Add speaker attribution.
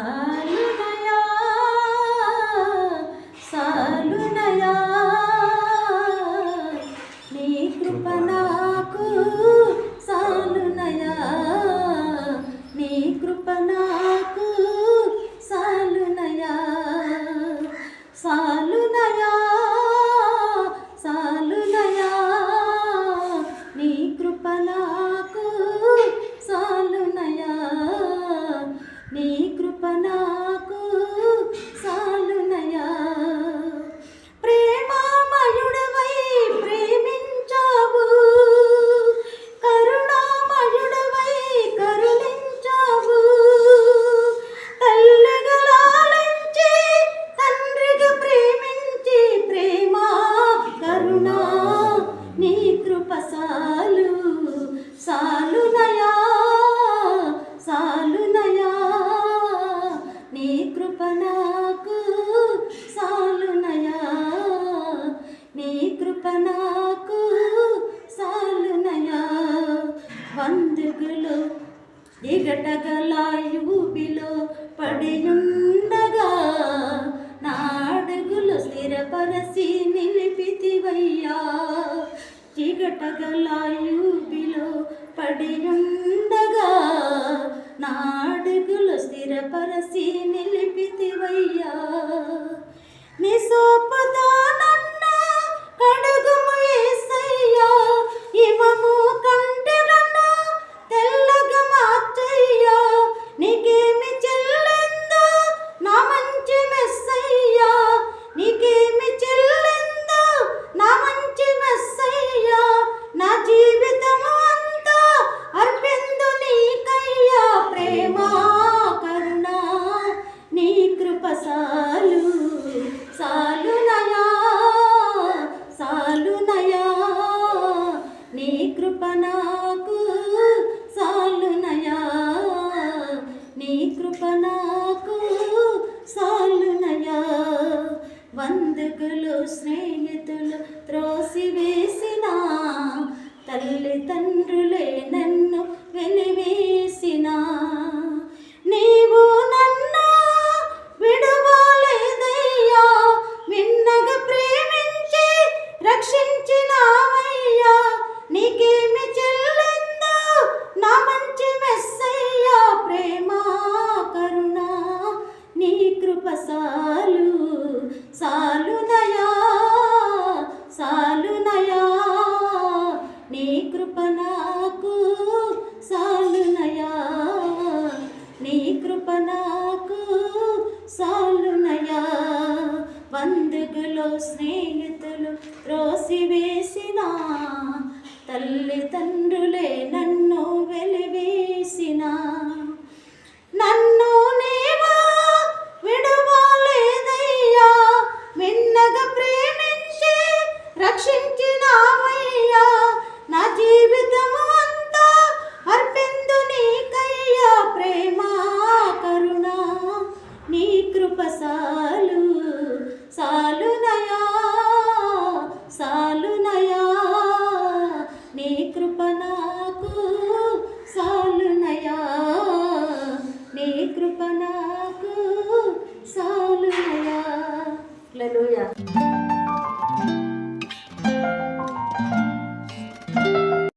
Speaker 1: సాలునయా సాలునయా నీ కృప నాకు సాలునయా నీ కృప నాకు సాలునయా సాలునయా సాలునయా నీ కృప నాకు సాలునయా నీ కృప నీ కృప నాకు సాలునయా. వందుగులు ఎగటగలాయుబిలో పడియుండగా నాడుగులు స్థిరపరసి నిలిపితివయ్యా. చిగటగలాయుబిలో పడియుండగా నాడుగులు స్థిరపరసి నిలిపితివయ్యా. నీ సోపుతో వందకులు స్నేహితులు త్రోసివేసిన. తల్లిదండ్రులే నన్ను వెలివేసిన. నీవు నన్ను విడవలేదయ్యా. విన్నగా ప్రేమించి రక్షించినావయ్యా. నీకేమి చెల్లిందో నా మంచి మెస్సయ్యా. ప్రేమ కరుణ నీ కృపసాలు సాలు వందుగులో స్నేహితులు రోసివేసిన తల్లిదండ్రులు